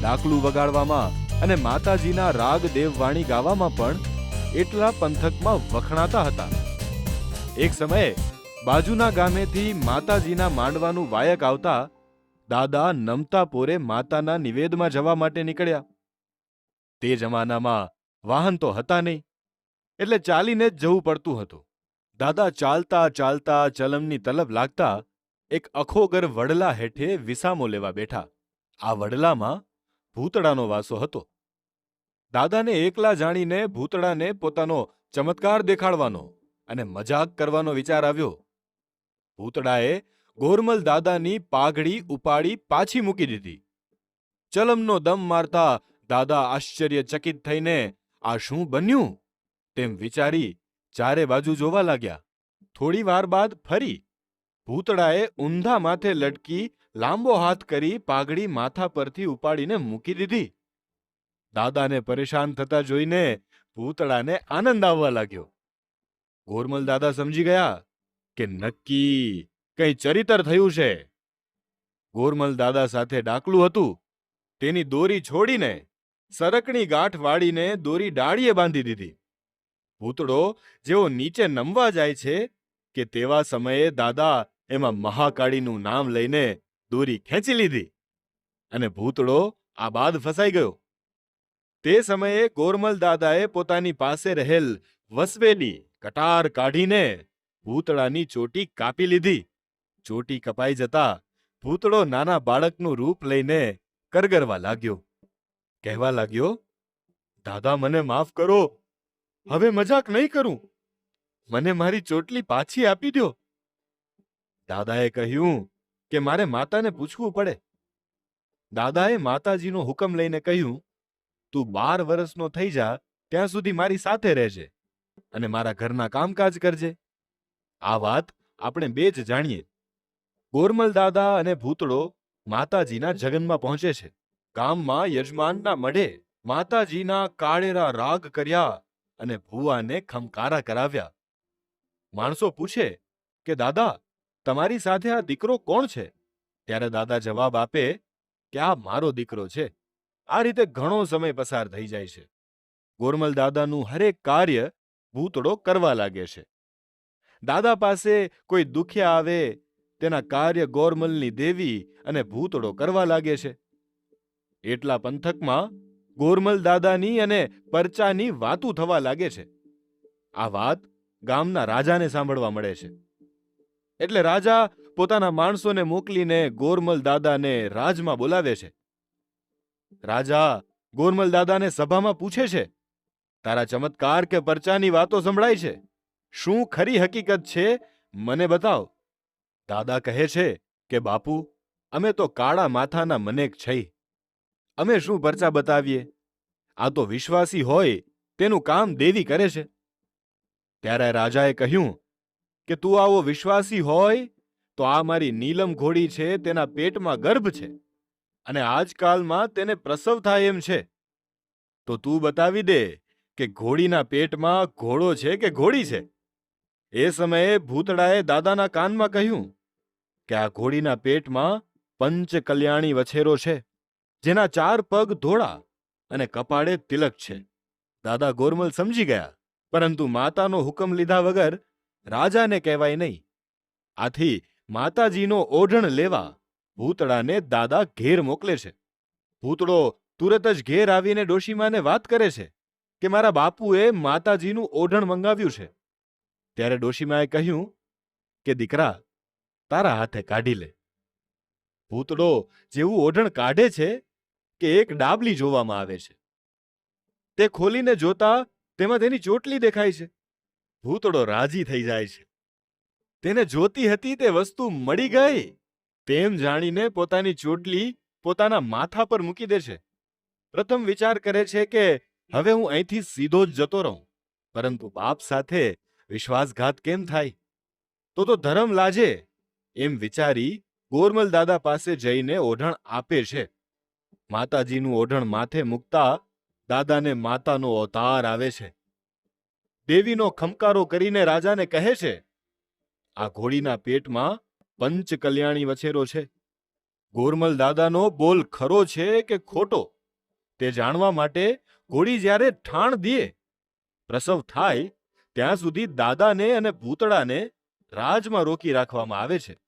ડાકલું વગાડવામાં અને માતાજીના રાગ દેવવાણી ગાવામાં પણ એટલા પંથકમાં વખણાતા હતા. એક સમયે બાજુના ગામેથી માતાજીના માંડવાનું વાયક આવતા દાદા નમતા પોરે માતાના નિવેદમાં જવા માટે નીકળ્યા. તે જમાનામાં વાહન તો હતા નહીં, એટલે ચાલીને જ જવું પડતું હતું. દાદા ચાલતા ચાલતા ચલમની તલબ લાગતા એક અખોગર વડલા હેઠે વિસામો લેવા બેઠા. આ વડલામાં ભૂતડાનો વાસો હતો. દાદાને એકલા જાણીને ભૂતડાને પોતાનો ચમત્કાર દેખાડવાનો અને મજાક કરવાનો વિચાર આવ્યો. ભૂતડાએ ગોરમલ દાદાની પાઘડી ઉપાડી પાછી મૂકી દીધી. ચલમનો દમ મારતા દાદા આશ્ચર્યચકિત થઈને, આ શું બન્યું? તેમ વિચારી ચારે બાજુ જોવા લાગ્યા. થોડી વાર બાદ ફરી ભૂતડાએ ઊંધા માથે લટકી લાંબો હાથ કરી પાઘડી માથા પરથી ઉપાડીને મૂકી દીધી. દાદાને પરેશાન થતા જોઈને પૂતળાને આનંદ આવવા લાગ્યો. ગોરમલ દાદા સમજી ગયા કે નક્કી કંઈ ચરિતર થયું છે. ગોરમલ દાદા સાથે ડાકલું હતું. તેની દોરી છોડીને સરકણી ગાંઠ વાળીને દોરી ડાળીએ બાંધી દીધી. પૂતળો જેવો નીચે નમવા જાય છે કે તેવા સમયે દાદા એમાં મહાકાળીનું નામ લઈને દોરી ખેંચી લીધી અને ભૂતળો આ બાદ ફસાઈ ગયો. તે સમયે ગોરમલ દાદાએ પોતાની પાસે રહેલ વસવેલી કટાર કાઢીને ભૂતળાની ચોટી કાપી લીધી. ચોટી કપાઈ જતા ભૂતળો નાના બાળકનું રૂપ લઈને કરગરવા લાગ્યો. કહેવા લાગ્યો, દાદા, મને માફ કરો. હવે મજાક નહીં કરું. મને મારી ચોટલી પાછી આપી દો દાદાએ કહ્યું કે મારે માતાને પૂછવું પડે. દાદાએ માતાજીનો હુકમ લઈને કહ્યું, તું બાર વર્ષનો થઈ જા, ત્યાં સુધી મારી સાથે રહેજે અને મારા ઘરના કામકાજ કરજે. આ વાત આપણે બે જ જાણીએ. ગોરમલ દાદા અને ભૂતળો માતાજીના જગનમાં પહોંચે છે. ગામમાં યજમાનના મઢે માતાજીના કાળેરા રાગ કર્યા અને ભુવાને ખમકારા કરાવ્યા. માણસો પૂછે કે, દાદા તમારી સાથે આ દીકરો કોણ છે? ત્યારે દાદા જવાબ આપે કે આ મારો દીકરો છે. આ રીતે ઘણો સમય પસાર થઈ જાય છે. ગોરમલ દાદાનું હરેક કાર્ય ભૂતડો કરવા લાગે છે. દાદા પાસે કોઈ દુખ્યા આવે તેના કાર્ય ગોરમલની દેવી અને ભૂતડો કરવા લાગે છે. એટલા પંથકમાં ગોરમલ દાદાની અને પરચાની વાતું થવા લાગે છે. આ વાત ગામના રાજાને સાંભળવા મળે છે. એટલે રાજા પોતાના માણસોને મોકલીને ગોરમલ દાદાને રાજમાં બોલાવે છે. રાજા ગોરમલ દાદાને સભામાં પૂછે છે, તારા ચમત્કાર કે પરચાની વાતો સંભળાય છે? શું ખરી હકીકત છે? મને બતાવ. દાદા કહે છે કે, બાપુ, અમે તો કાળા માથાના મનેક છઈ. અમે શું પરચા બતાવીએ? આ તો વિશ્વાસી હોય, તેનું કામ દેવી કરે છે. ત્યારે રાજાએ કહ્યું કે તું આવો વિશ્વાસી હોય, તો આ મારી નીલમ ઘોડી છે, તેના પેટમાં ગર્ભ છે. અને આજકાલમાં તેને પ્રસવ થાય એમ છે. તો તું બતાવી દે કે ઘોડીના પેટમાં ઘોડો છે કે ઘોડી છે? એ સમયે ભૂતડાએ દાદાના કાનમાં કહ્યું કે આ ઘોડીના પેટમાં પંચ કલ્યાણી વછેરો છે, જેના ચાર પગ ધોળા અને કપાળે તિલક છે. દાદા ગોરમલ સમજી ગયા, પરંતુ માતાનો હુકમ લીધા વગર રાજાને કહેવાય નહીં. આથી માતાજીનો ઓઢણ લેવા ભૂતળાને દાદા ઘેર મોકલે છે. ભૂતળો તુરત જ ઘેર આવીને ડોશીમાને વાત કરે છે કે મારા બાપુએ માતાજીનું ઓઢણ મંગાવ્યું છે. ત્યારે ડોશીમાએ કહ્યું કે, દીકરા, તારા હાથે કાઢી લે. ભૂતડો જેવું ઓઢણ કાઢે છે કે એક ડાબલી જોવામાં આવે છે. તે ખોલીને જોતા તેમાં તેની ચોટલી દેખાય છે. ભૂતડો રાજી થઈ જાય છે. તેને જોતી હતી તે વસ્તુ મળી ગઈ. તેમ જાણીને પોતાની ચોટલી પોતાના માથા પર મૂકી દે છે. પ્રથમ વિચાર કરે છે કે હવે હું અહીંથી સીધો જ જતો રહું. પરંતુ બાપ સાથે વિશ્વાસઘાત કેમ થાય? તો તો ધર્મ લાજે, એમ વિચારી ગોરમલ દાદા પાસે જઈને ઓઢણ આપે છે. માતાજીનું ઓઢણ માથે મૂકતા દાદાને માતાનો અવતાર આવે છે. દેવીનો ખમકારો કરીને રાજાને કહે છે, આ ઘોડીના પેટમાં પંચકલ્યાણી વછેરો છે. ગોરમલ દાદાનો બોલ ખરો છે કે ખોટો? તે જાણવા માટે ઘોડી જ્યારે ઠાણ દીએ, પ્રસવ થાય, ત્યાં સુધી દાદાને અને ભૂતળાને રાજમાં રોકી રાખવામાં આવે છે.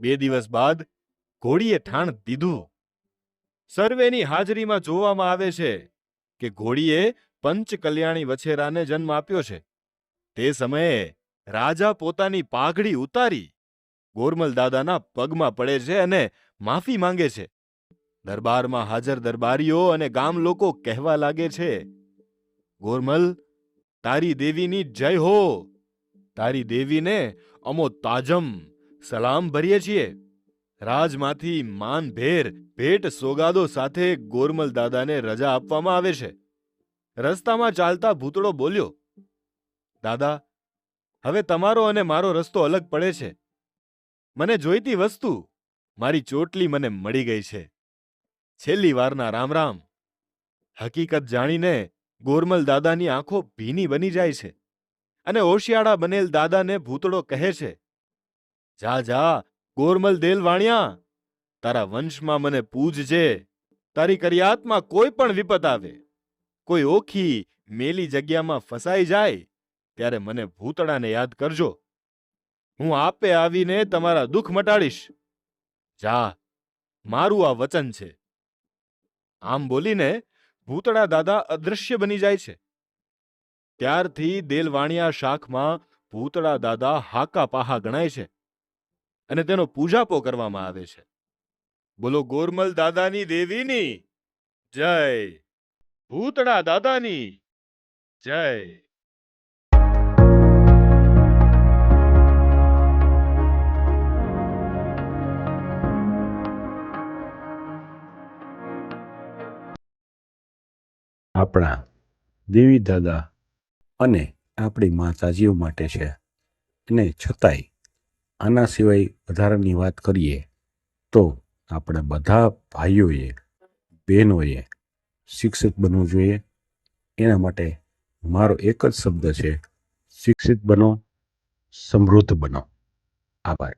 બે દિવસ બાદ ઘોડીએ ઠાણ દીધું. સર્વેની હાજરીમાં જોવામાં આવે છે કે ઘોડીએ પંચ કલ્યાણી વછેરાને જન્મ આપ્યો છે. તે સમયે રાજા પોતાની પાઘડી ઉતારી ગોરમલ દાદાના પગમાં પડે છે અને માફી માંગે છે. દરબારમાં હાજર દરબારીઓ અને ગામ લોકો કહેવા લાગે છે, ગોરમલ, તારી દેવીની જય હો! તારી દેવીને અમો તાજમ સલામ ભરીએ છીએ. રાજમાંથી માનભેર ભેટ સોગાદો સાથે ગોરમલ દાદાને રજા આપવામાં આવે છે. રસ્તામાં ચાલતા ભૂતળો બોલ્યો, દાદા, હવે તમારો અને મારો રસ્તો અલગ પડે છે. મને જોઈતી વસ્તુ મારી ચોટલી મને મળી ગઈ છે. છેલ્લી વારના રામ રામ હકીકત જાણીને ગોરમલ દાદાની આંખો ભીની બની જાય છે અને ઓશિયાળા બનેલ દાદાને ભૂતળો કહે છે, જા જા, ગોરમલ દેલ વાણિયા તારા વંશમાં મને પૂજજે. તારી કરિયાતમાં કોઈ પણ વિપત આવે. કોઈ ઓખી મેલી જગ્યામાં ફસાઈ જાય, ત્યારે મને ભૂતળાને યાદ કરજો. હું આપે આવીને તમારા દુઃખ મટાડીશ. જા, મારું આ વચન છે. આમ બોલીને ભૂતળા દાદા અદૃશ્ય બની જાય છે. ત્યારથી દેલવાણિયા શાખમાં ભૂતળા દાદા હાકા પાહા ગણાય છે અને તેનો પૂજાપો કરવામાં આવે છે. બોલો ગોરમલ દાદાની દેવીની જય. ભૂતળા દાદાની જય. આપણા દેવી દાદા અને આપણી માતાજીઓ માટે છે. અને છતાંય આના સિવાય વધારાની વાત કરીએ તો આપણે બધા ભાઈઓએ, બહેનોએ શિક્ષિત બનવું જોઈએ. એના માટે મારો એક જ શબ્દ છે, શિક્ષિત બનો, સમૃદ્ધ બનો. આભાર.